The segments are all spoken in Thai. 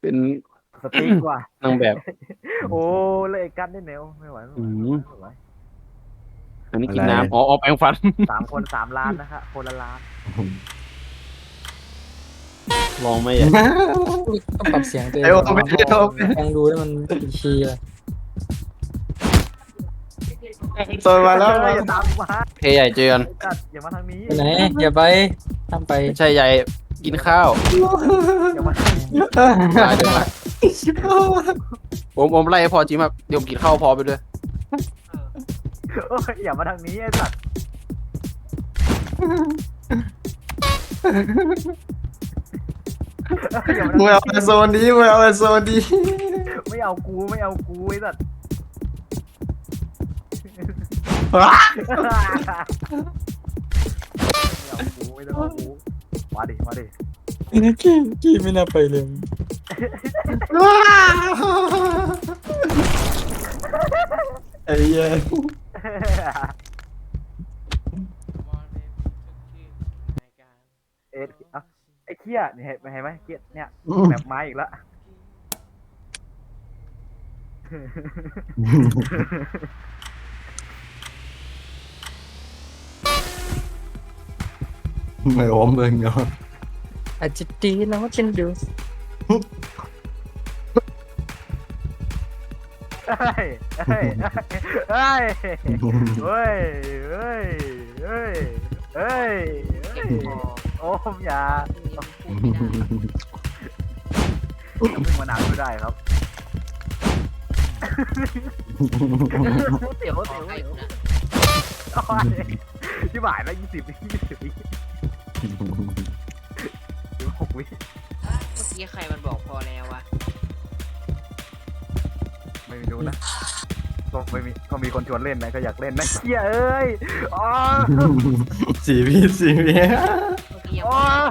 เป็นสติ๊กว่ะนางแบบ โอ้เลยไอ้กันได้แนวไม่ไหวไม่ไหวอืมไม่ไหวอันนี้กินน้ำอ๋ออ๋อแปรงฟัน สามคนสามล้านนะคะคนละล้านลองไม่ใหญ่ต้องปรับเสียงตัวเองไอ้โอ้ไม่ได้โอ้ไม่ฟังดูแล้วมันคีย์อะตัวมาแล้วเฮ้ยอย่าตามกูมาเพใหญ่เจอกันไอ้จัดอย่ามาทางนี้ไปไหนอย่าไปทำไป ไม่ใช่ใหญ่ กินข้าวอย่ามาทางนี้ได้เดี๋ยวมาผมผมไล่ให้พอจริงมากเดี๋ยวผมกินข้าวพอไปด้วยเอ้ยอย่ามาทางนี้ไอ้สัตว์อย่ามามึงทางเอาไปโซนนี้มึงเอาไปโซนนี้ไม่เอากูไม่เอากูไอ้สัตว์ว้าไม่เอากูไม่ต้องเอากู มาดิมาดินี่กี้กี้ไม่น่าไปเลยว้าไอ้เหี้ยเอ็ดเอ้าไอ้เคี้ยเนี่ยเห็นเห็นไหมเคี้ยเนี่ยแบบไม้อีกแล้ว ไม่อมมึงเนาะอาจจะดีนะว่าฉันดูเฮ้ยเฮ้ยเฮ้ยเฮ้ยเฮ้ยเฮ้ยเฮ้ยเฮ้ยโอ้มอย่าพึ่งมานานไม่ได้ครับเตี๋ยวเตี๋ยวเตี๋ยวโอ้ยที่บ่ายแล้วยี่สิบยี่สิบวิยี่ หกวิเมื่อกี้ใครมันบอกพอแล้ววะไม่รู้นะก็ไม่มีก็มีคนชวนเล่นนะก็อยากเล่นนะเฮียเอ้ยอ๋อสี่พี่สี่พี่เมื่อกี้ยังอ๋บออก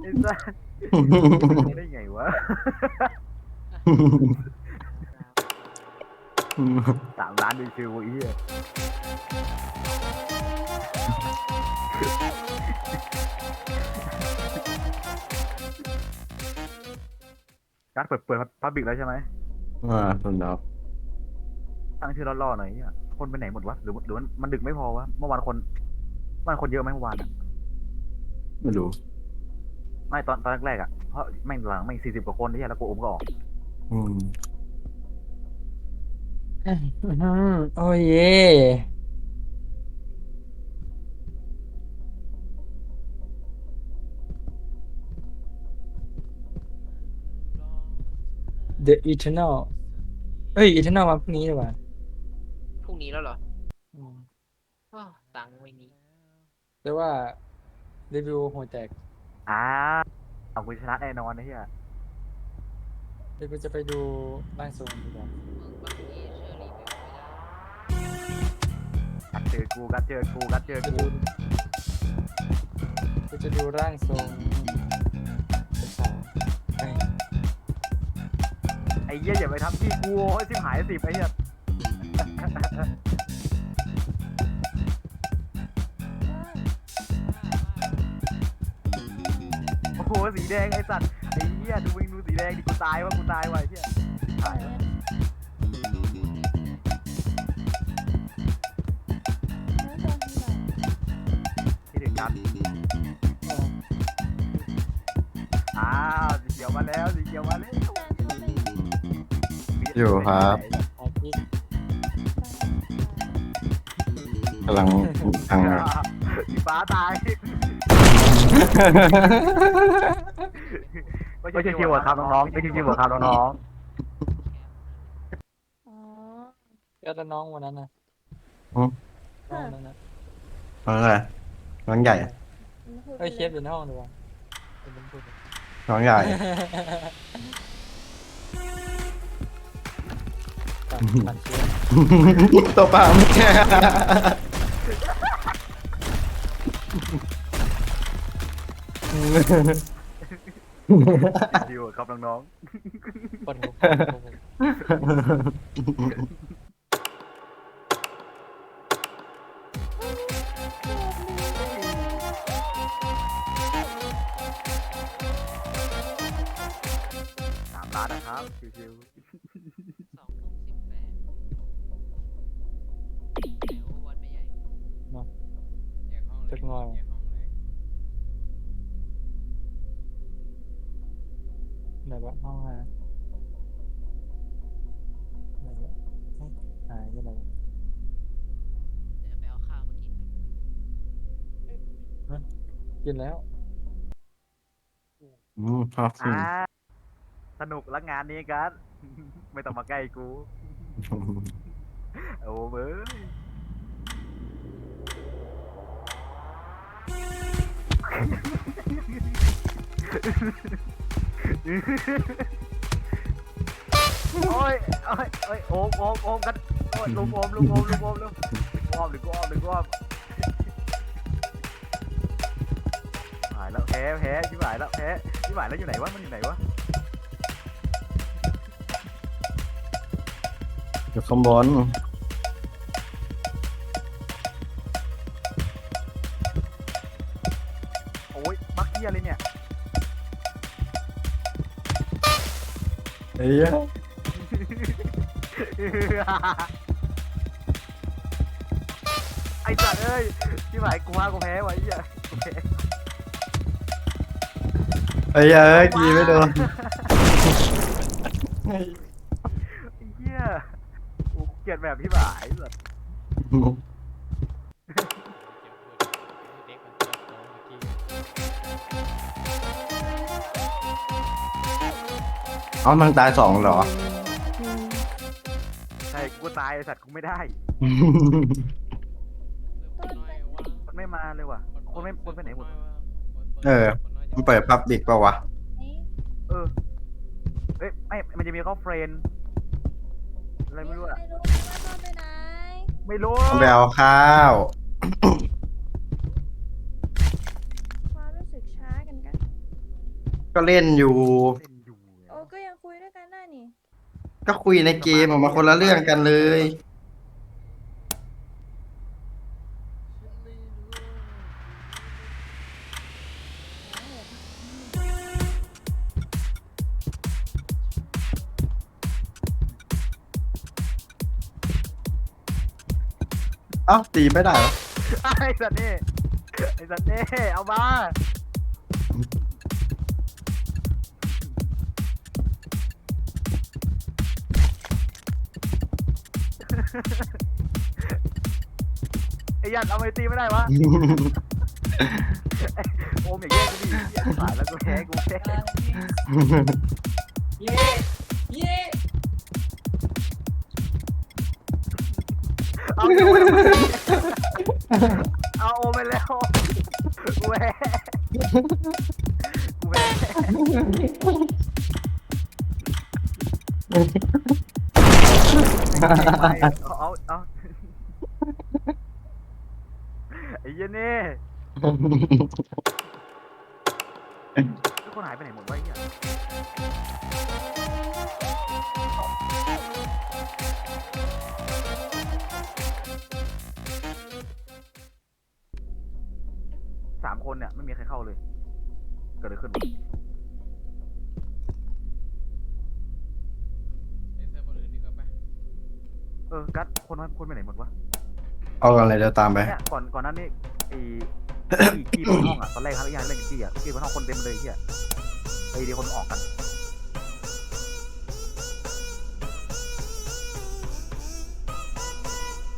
ไอ้สัสได้ไงวะ สามล้านดูชิวไอ้เหี้ยการดเปิดเปิดพับบิกแล้วใช่ไหมอ่าคนดับตั้งชื่อล่อๆหน่อยเหี้ยคนไปไหนหมดวะหรือหรือมันมันดึกไม่พอวะเมื่อวานคนเมื่อวานคนเยอะไหมเมื่อวานอะไม่รู้ไม่ตอนตอนแรกๆอะเพราะแม่งหลังแม่งสี่สิบกว่าคนที่แล้วกูอมก็ออก อืม อื้อหือโอ้ยเย่ The Eternal เอ้ย Eternal มาพรุ่งนี้ดีกว่าพรุ่งนี้แล้วเหรออืมอ้าวตังค์ไม่มีแต่ว่ารีวิวหัวแตกอ่าเอากูชนะแน่นอนนะเฮียเดี๋ยวกูจะไปดูร่างทรงดีกว่า มึงบางที เชอรี่ไม่ได้กัดเจอกูกัดเจอกูกัดเจอจะกูดูกูจะดูร่างทรงสาวๆให้ไอ้เหี้ยอย่าไปทำพี่กูโอ้ยสิบหายสิบไอ้เหี้ยโอ้โหสีแดงไอ้สัตว์ไอ้เหี้ยดูมึงดูสีแดงดิกูตายว่ะกูตายว่ะไอ้เหี้ย อยู่ครับอาทิตย์กำลังทางสีฟ้าตาย ไม่ใช่คิวครับน้องๆไม่ใช่คิวครับน้องอ๋อก็แล้วน้องวันนั้นนะอืม น้องวันนั้นนะน้องอะไรน้องใหญ่เอ้ยเคฟอยู่ในห้องดีกว่าเดี๋ยวผมพูดเลยน้องใหญ่ ต่อตัปามดีวครับน้องปั่นๆสามล้าครับชิว ยกห้องเลยจักหน่อยแยกห้องเลยไหนวะห้องอะไรไหนวะเอ๊ะหายไปไหนวะเดี๋ยวไปเอาข้าวมากินไปกินแล้วอืมชอบๆสิอ่าสนุกละงานนี้กัน ไม่ต้องมาใกล้กู โอ้เบ้ย โอ้ยโอ้ยโอ้ยโอมโอมโอมกันโอ้ยลุมโอมลุมโอมลุมโอมลุมกูอ้อมหรือกูอ้อมหรือกูอ้อมหายแล้วแพ้แพ้ชิบหายแล้วแพ้ชิบหายแล้วอยู่ไหนวะมันอยู่ไหนวะอยู่ข้างบน ยบักเฮียเลยเนี่ยเอ้ยไอ้สัตว์เอ้ยที่หมายกูว่ากูแพ้ไวะไอ้เหี้ยกูแพ้เอ้ยเอ้ยกีไม่โดนไอ้เหี้ยกูเกลียดแบบพี่หมายสัตว์เเอานางตายสองเหรอ ใช่กูตายไอ้สัตว์กูไม่ได้ มันไม่มาเลยว่ะ คนไม่คนไปไหนหมด เออ มันเปิดพับดิกป่าวะ เออ เอ้ยไม่มันจะมีเขาเฟรนด์อะไรไม่รู้อะไม่รู้ว่าพ่อไปไหนไม่รู้มันไปเอาข้าว ความรู้สึกช้ากันกันก็เล่นอยู่ เล่น นได้นี่ก็คุยในเกมออกมาคนละเรื่องกันเลย เอ้าตีไม่ได้เหรอไอ้สัตว์นี่ไอ้สัตว์นี่เอามา ไอ้ยันเอาไปตีไม่ได้วะโอมอย่าแย่งกูดิเหี้ยตายแล้วกูแพ้กูแพ้เย้เย้เอาโอมเอาโอมไปแล้วกูแพ้กูแพ้ เอาเอาเอาไอ้เหี้ยนี่ทุกคนหายไปไหนหมดวะไอ้เหี้ยสามคนเนี่ยไม่มีใครเข้าเลย เกิดอะไรขึ้นวะ ออ กัดคนนั้นคนไปไหนหมดวะเอากันเลยเดี๋ยวตามไป เนี่ยก่อนก่อนหนั้นนี่ไอ้ที่ที่บนห้องอะตอนแรกครับไอ้ยายเล่นกับที่อะที่บนห้องคนเต็มเลยไอ้เฮียไอ้เดียวคนออกกัน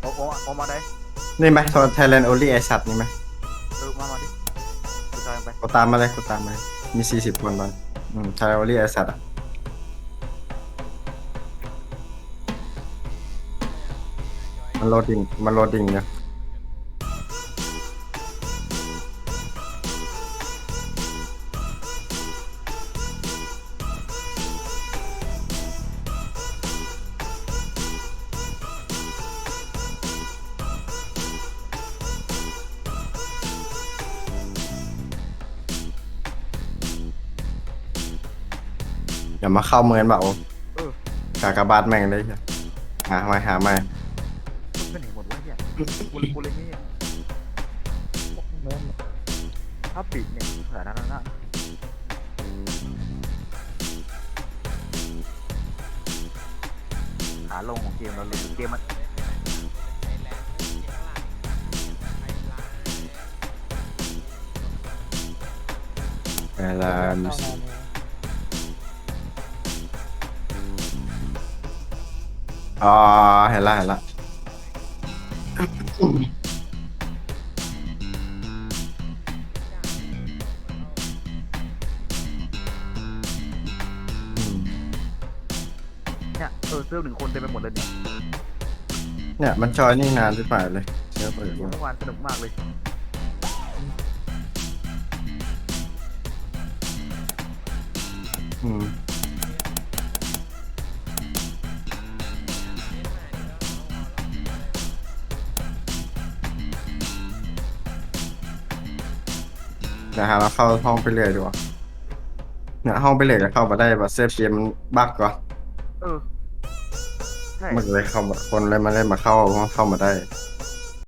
โอ้โอ้โอ้มาได้นี่ไหมโซนไทยแลนด์โอลี่ไอสัตว์นี่ไหมเออมามาดิกูจอยไป กูตามมาเลยกูตามมาเลยมีสี่สิบคนตอนอืมไทยแลนด์โอลี่ไอสัตว์อะ มันโหลดดิ่งมันโหลดดิ่งเนี่ยอย่ามาเข้าเมืองแบบกากบาทแม่งเลยเหี้ยหาไม่หาไม่คนไปไหน หมดวะเฮียกูเลยนี่ถ้าปิดเนี่ยเผื่อนั้นนะขาลงของเกมเราเลยเกมมันเวลานอ๋อเห็นละเห็นละ อืมเนี่ยเออเสื้อหนึ่งคนเต็มไปหมดเลยเนี่ยเนี่ย มันจอยนี่นานที่ป่ายเลยเชื่อเปิดดูเมื่อวานสนุกมากเลยอืม นะฮะเราเข้าห้องไปเรื่อยดีกว่าเนี่ยห้องไปเรื่อยก็เข้ามาได้แบบเซฟเกมมันบั๊กก่อนเออใช่มันเลยเข้ามาคนเลยมาเล่นมาเข้าเข้ามาได้เ